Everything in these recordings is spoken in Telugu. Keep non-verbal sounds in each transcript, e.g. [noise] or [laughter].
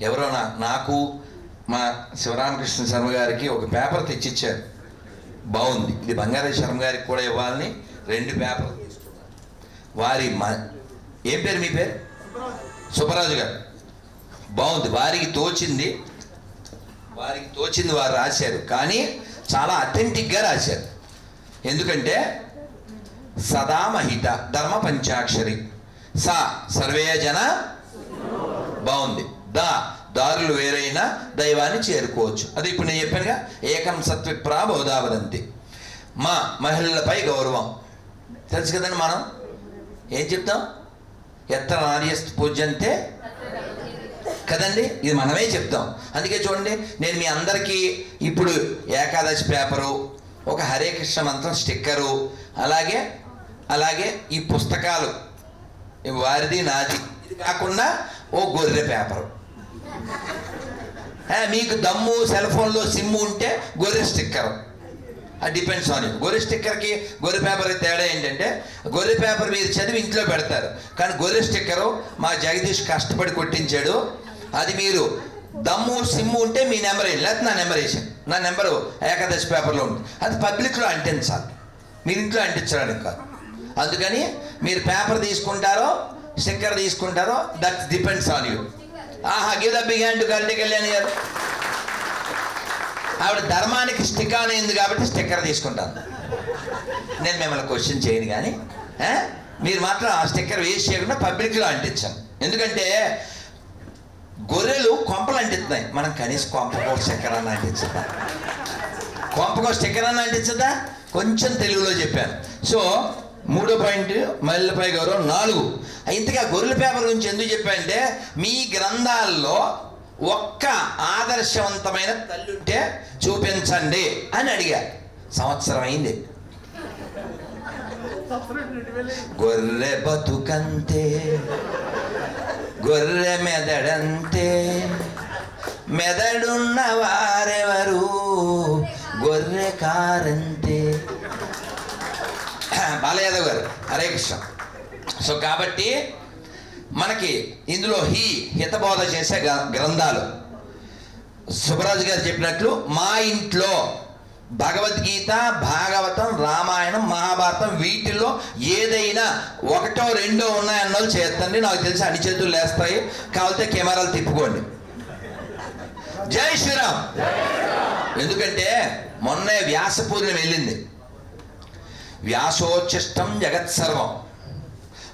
ఎవరో నా నాకు మా శివరామకృష్ణ శర్మ గారికి ఒక పేపర్ తెచ్చిచ్చారు. బాగుంది. ఇది బంగారం శర్మ గారికి కూడా ఇవ్వాలని రెండు పేపర్లు వారి మ ఏం పేరు మీ పేరు? సుబ్బరాజు గారు. బాగుంది. వారికి తోచింది. వారికి తోచింది వారు రాశారు. కానీ చాలా అథెంటిక్గా రాశారు. ఎందుకంటే సదామహిత ధర్మ పంచాక్షరి. సా సర్వే జన. బాగుంది. దా దారులు వేరైనా దైవాన్ని చేరుకోవచ్చు. అది ఇప్పుడు నేను చెప్పానుగా ఏకం సత్వ ప్రాబోధావదంతి మా మహిళలపై గౌరవం. తెలుసు కదండి మనం? ఏం చెప్తాం? ఎత్త నార్యస్తు పూజ్యంతే. కదండి? ఇది మనమే చెప్తాం. అందుకే చూడండి నేను మీ అందరికీ ఇప్పుడు ఏకాదశి పేపరు ఒక హరే కృష్ణ మంత్రం స్టిక్కరు అలాగే అలాగే ఈ పుస్తకాలు ఈ వారిది నాది. ఇది కాకుండా ఓ గొర్రె పేపరు. మీకు దమ్ము సెల్ ఫోన్లో సిమ్ ఉంటే గొర్రె స్టిక్కర్. అది డిపెండ్స్ ఆన్ యూ గొర్రె స్టిక్కర్కి గొర్రె పేపర్కి తేడా ఏంటంటే గొర్రె పేపర్ మీరు చదివి ఇంట్లో పెడతారు. కానీ గొర్రె స్టిక్కరు మా జగదీష్ కష్టపడి కొట్టించాడు. అది మీరు దమ్ము సిమ్ము ఉంటే మీ నెంబర్ వేయండి. లేకపోతే నా నెంబర్ వేసాను నా నెంబరు ఏకాదశి పేపర్లో ఉంది అది పబ్లిక్లో అంటించాలి మీరు ఇంట్లో అంటించడానికి కాదు. అందుకని మీరు పేపర్ తీసుకుంటారో స్టిక్కర్ తీసుకుంటారో దట్ డిపెండ్స్ ఆన్ యూ ఆహా గివ్ ద బిగ్ హ్యాండ్ కల్టీ కళ్యాణ్ గారు. ఆవిడ ధర్మానికి స్టిక్ అనేది అయింది కాబట్టి స్టిక్కర్ తీసుకుంటాను. నేను మిమ్మల్ని క్వశ్చన్ చేయను కానీ మీరు మాత్రం ఆ స్టిక్కర్ వేస్ట్ చేయకుండా పబ్లిక్లో అంటించాను ఎందుకంటే గొర్రెలు కొంపలు అంటిస్తున్నాయి. మనం కనీసం కొంపకో స్టిక్కర్ అన్న అంటించదా కొంపకో స్టిక్కర్ అన్న అంటించదా కొంచెం తెలుగులో చెప్పాను. సో మూడో పాయింట్ మల్లెపై గౌరవం నాలుగు. ఇంతగా గొర్రెల పేపర్ గురించి ఎందుకు చెప్పానంటే మీ గ్రంథాల్లో ఒక్క ఆదర్శవంతమైన తల్లుంటే చూపించండి అని అడిగా. సంవత్సరం అయింది. గొర్రె బతుకంతే గొర్రె మెదడంతే మెదడున్న వారెవరు గొర్రె కారంతే. బాలయాదవ్ గారు హరే కృష్ణ. సో కాబట్టి మనకి ఇందులో హీ హితబోధ చేసే గ్రంథాలు. సుబ్బరాజు గారు చెప్పినట్లు మా ఇంట్లో భగవద్గీత భాగవతం రామాయణం మహాభారతం వీటిల్లో ఏదైనా ఒకటో రెండో ఉన్నాయన్న వాళ్ళు చేస్తండి. నాకు తెలిసి అన్ని చేతులు లేస్తాయి. కావాలంటే కెమెరాలు తిప్పుకోండి. జై శ్రీరామ్. ఎందుకంటే మొన్నే వ్యాస పూర్ణం వెళ్ళింది. వ్యాసోచిష్టం జగత్ సర్వం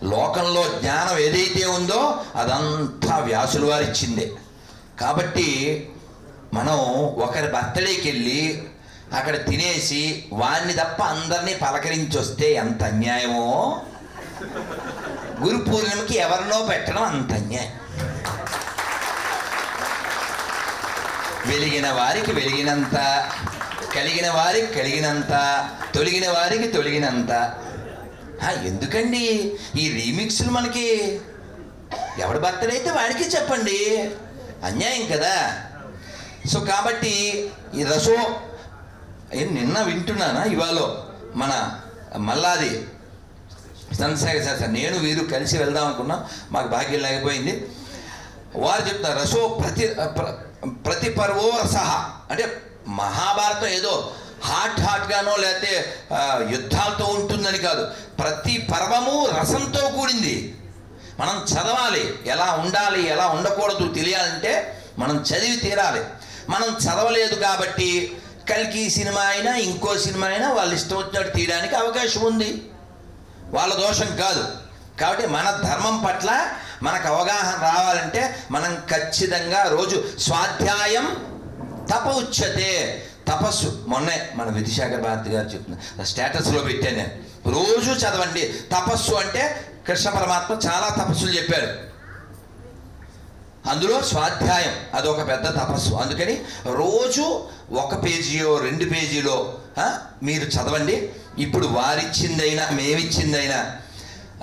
లోకంలో జ్ఞానం ఏదైతే ఉందో అదంతా వ్యాసుల వారు కాబట్టి మనం ఒకరి బర్త్డేకి వెళ్ళి అక్కడ తినేసి వాడిని తప్ప అందరినీ పలకరించి వస్తే ఎంత అన్యాయమో? గురు పూర్ణిమకి ఎవరినో పెట్టడం అంత అన్యాయం. వెలిగిన వారికి వెలిగినంత కలిగిన వారికి కలిగినంత తొలిగిన వారికి తొలిగినంత. ఎందుకండి? ఈ రీమిక్స్లు మనకి ఎవడి బర్త్డే అయితే వాడికి చెప్పండి. అన్యాయం కదా. సో కాబట్టి ఈ రసో ఏం నిన్న వింటున్నానా ఇవాళ మన మల్లాది? చంద్రశేఖర్ సార్ సార్ నేను వీరు కలిసి వెళ్దాం అనుకున్నాం మాకు భాగ్యం లేకపోయింది. వారు చెప్తారు రసో ప్రతి ప్ర- ప్రతి పర్వో రసహ అంటే మహాభారతం ఏదో హాట్ హాట్గానో లేకపోతే యుద్ధాలతో ఉంటుందని కాదు. ప్రతి పర్వము రసంతో కూడింది. మనం చదవాలి. ఎలా ఉండాలి ఎలా ఉండకూడదు తెలియాలంటే మనం చదివి తీరాలి. మనం చదవలేదు కాబట్టి కల్కి సినిమా అయినా ఇంకో సినిమా అయినా వాళ్ళు ఇష్టం వచ్చినట్టు తీయడానికి అవకాశం ఉంది. వాళ్ళ దోషం కాదు. కాబట్టి మన ధర్మం పట్ల మనకు అవగాహన రావాలంటే మనం ఖచ్చితంగా రోజు స్వాధ్యాయం తప ఉచ్యతే. తపస్సు. మొన్నే మన విధిశాఖ భారతి గారు చెప్తున్నారు. స్టేటస్లో పెట్టాను నేను. రోజు చదవండి. తపస్సు అంటే కృష్ణ పరమాత్మ చాలా తపస్సులు చెప్పారు. అందులో స్వాధ్యాయం అదొక పెద్ద తపస్సు. అందుకని రోజు ఒక పేజీయో రెండు పేజీలో మీరు చదవండి. ఇప్పుడు వారిచ్చిందైనా మేమిచ్చిందైనా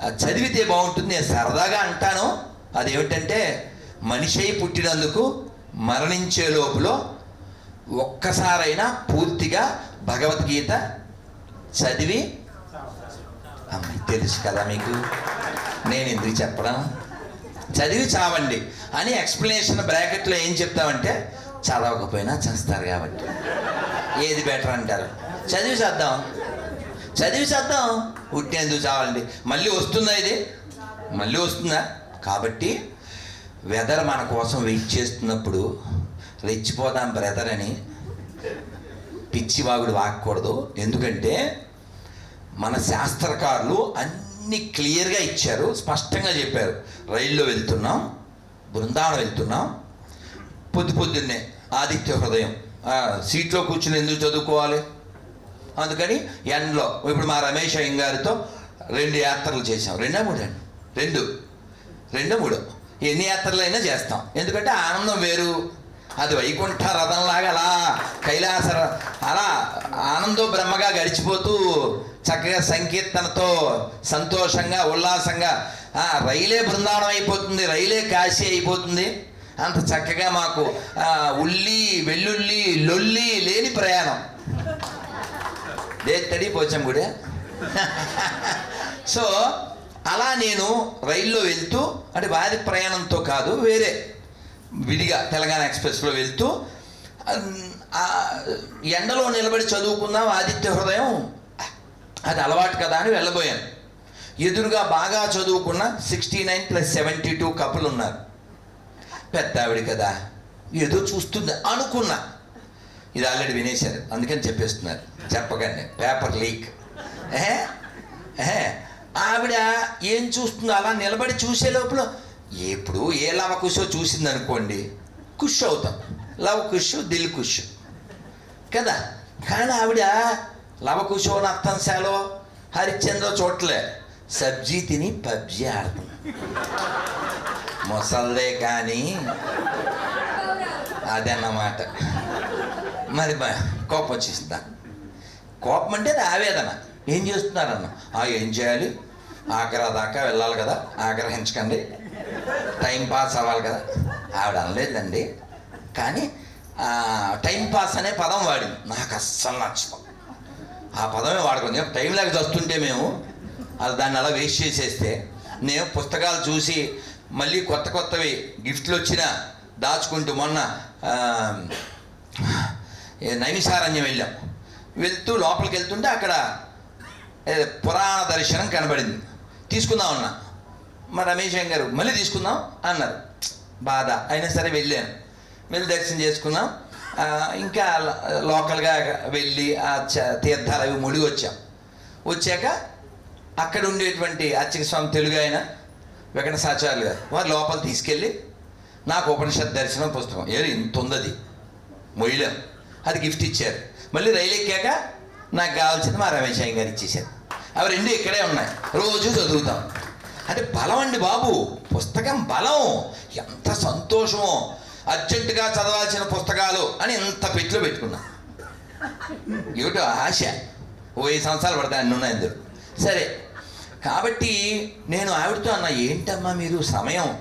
చదివితే బాగుంటుంది. నేను సరదాగా అంటాను. అదేమిటంటే మనిషి పుట్టినందుకు మరణించే లోపల ఒక్కసారైనా పూర్తిగా భగవద్గీత చదివి అమ్మాయి తెలుసు కదా మీకు. నేను ఎందుకు చెప్పడం చదివి చావండి. అని ఎక్స్ప్లెనేషన్ బ్రాకెట్లో ఏం చెప్తామంటే చదవకపోయినా చేస్తారు కాబట్టి. ఏది బెటర్ అంటారు? చదివి చేద్దాం. చదివి చేద్దాం. పుట్టేందుకు చావాలండి మళ్ళీ వస్తుందా ఇది? మళ్ళీ వస్తుందా? కాబట్టి వెదర్ మన కోసం వెయిట్ చేస్తున్నప్పుడు రెచ్చిపోదాం బ్రదర్ అని పిచ్చివాగుడు వాగకూడదు ఎందుకంటే మన శాస్త్రకారులు అన్ని క్లియర్గా ఇచ్చారు స్పష్టంగా చెప్పారు. రైల్లో వెళ్తున్నాం బృందావనం వెళ్తున్నాం పొద్దు పొద్దున్నే ఆదిత్య హృదయం. సీట్లో కూర్చుని ఎందుకు చదువుకోవాలి? అందుకని ఎండలో ఇప్పుడు మా రమేష్ అయ్యంగారితో రెండు యాత్రలు చేసాం రెండో మూడు? రెండు. రెండో మూడు. ఎన్ని యాత్రలైనా చేస్తాం. ఎందుకంటే ఆనందం వేరు. అది వైకుంఠ రథంలాగా అలా కైలాస అలా ఆనందో బ్రహ్మగా గడిచిపోతూ చక్కగా సంకీర్తనతో సంతోషంగా ఉల్లాసంగా రైలే బృందావనం అయిపోతుంది. రైలే కాశీ అయిపోతుంది. అంత చక్కగా మాకు ఉల్లి వెల్లుల్లి లొల్లి లేని ప్రయాణం. దేత్తడి పోచం గుడి. [laughs] సో అలా నేను రైల్లో వెళ్తూ అంటే వారి ప్రయాణంతో కాదు వేరే విడిగా తెలంగాణ ఎక్స్ప్రెస్లో వెళ్తూ ఎండలో నిలబడి చదువుకుందాం ఆదిత్య హృదయం. అది అలవాటు కదా అని వెళ్ళబోయాను. ఎదురుగా బాగా చదువుకున్న sixty nine plus seventy two కపులు ఉన్నారు. పెద్ద ఆవిడ కదా. ఏదో చూస్తుంది అనుకున్నా. ఇది ఆల్రెడీ వినేశారు అందుకని చెప్పేస్తున్నారు. చెప్పకండి పేపర్ లీక్. ఏ? ఆవిడ ఏం చూస్తుందో అలా నిలబడి చూసే లోపల ఎప్పుడు ఏ లవ కుషో చూసింది అనుకోండి కుష్ అవుతాం. లవ్ కుష్ దిల్ కుష్. కదా? కానీ ఆవిడ లవ కుషో నర్తంశాలో హరిశ్చంద్ర చోట్లే సబ్జీ తిని పబ్జీ ఆడుతుంది మొసల్దే కానీ అదన్నమాట. మరి కోపం వచ్చేసిందా? కోపం అంటే ఆవేదన. ఏం చేస్తున్నారన్న? ఆ ఏం చేయాలి? ఆగ్రా దాకా వెళ్ళాలి కదా ఆగ్రహించకండి. టైం పాస్ అవ్వాలి కదా. ఆవిడ అనలేదండి. కానీ టైం పాస్ అనే పదం వాడింది. నాకు అస్సలు నచ్చదు. ఆ పదమే వాడుకుంది టైం లేక వస్తుంటే మేము అది దాన్ని అలా వేస్ట్ చేసేస్తే నేను పుస్తకాలు చూసి మళ్ళీ కొత్త కొత్తవి గిఫ్ట్లు వచ్చిన దాచుకుంటూ మొన్న ఆ, నైమిషారణ్యం వెళ్ళాం. వెళ్తూ లోపలికి వెళ్తుంటే అక్కడ పురాణ దర్శనం కనబడింది. తీసుకుందాం అన్నా. మా రమేష్ అయ్య గారు మళ్ళీ తీసుకుందాం అన్నారు. బాధ. అయినా సరే వెళ్ళాను. వెళ్ళి దర్శనం చేసుకున్నాం. ఇంకా లోకల్గా వెళ్ళి ఆ చ- తీర్థాలు అవి ముడిగి వచ్చాం. వచ్చాక అక్కడ ఉండేటువంటి అర్చక స్వామి తెలుగు ఆయన వెంకట సాచార్యులు గారు వారు లోపల తీసుకెళ్ళి నాకు ఉపనిషత్ దర్శనం పుస్తకం. ఏది ఇంత ఉందది. మొయ్యలేం. అది గిఫ్ట్ ఇచ్చారు. మళ్ళీ రైలు ఎక్కాక నాకు కావాల్సింది మా రమేష్ అయ్య గారు ఇచ్చేసారు అవి రెండు ఇక్కడే ఉన్నాయి. రోజు చదువుతాం. అంటే బలం అండి బాబు. పుస్తకం బలం. ఎంత సంతోషమో. అర్జెంటుగా చదవాల్సిన పుస్తకాలు అని ఎంత పెట్టులో పెట్టుకున్నా. ఏమిటో ఆశ. వెయ్యి సంవత్సరాలు పడతాయి అన్ని ఉన్నాయి అందులో. సరే. కాబట్టి నేను ఆవిడతో అన్న ఏంటమ్మా మీరు సమయం?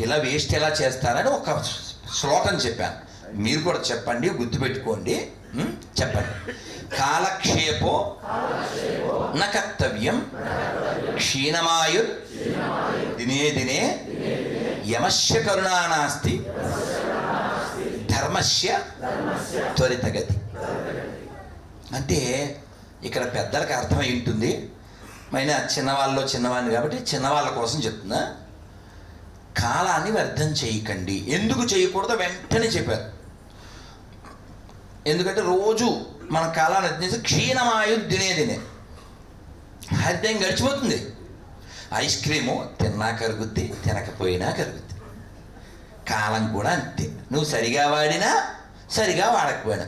ఇలా వేస్ట్ ఎలా చేస్తారని ఒక శ్లోకం చెప్పాను. మీరు కూడా చెప్పండి గుర్తుపెట్టుకోండి. చెప్పండి. కాలక్షేపో న కర్తవ్యం క్షీణమాయు దినే దినే యమస్య కరుణా నాస్తి ధర్మస్య త్వరితగతి. అంటే ఇక్కడ పెద్దలకు అర్థమై ఉంటుంది. అయినా చిన్నవాళ్ళలో చిన్నవాడిని కాబట్టి చిన్నవాళ్ళ కోసం చెప్తున్నా. కాలాన్ని వ్యర్థం చేయకండి. ఎందుకు చేయకూడదో వెంటనే చెప్పారు. ఎందుకంటే రోజు మన కాలాన్ని వచ్చేసి క్షీణమాయు దినే దినే హరితం గడిచిపోతుంది. ఐస్ క్రీము తిన్నా కరుగుద్ది తినకపోయినా కరుగుద్ది. కాలం కూడా అంతే. నువ్వు సరిగా వాడినా సరిగా వాడకపోయినా.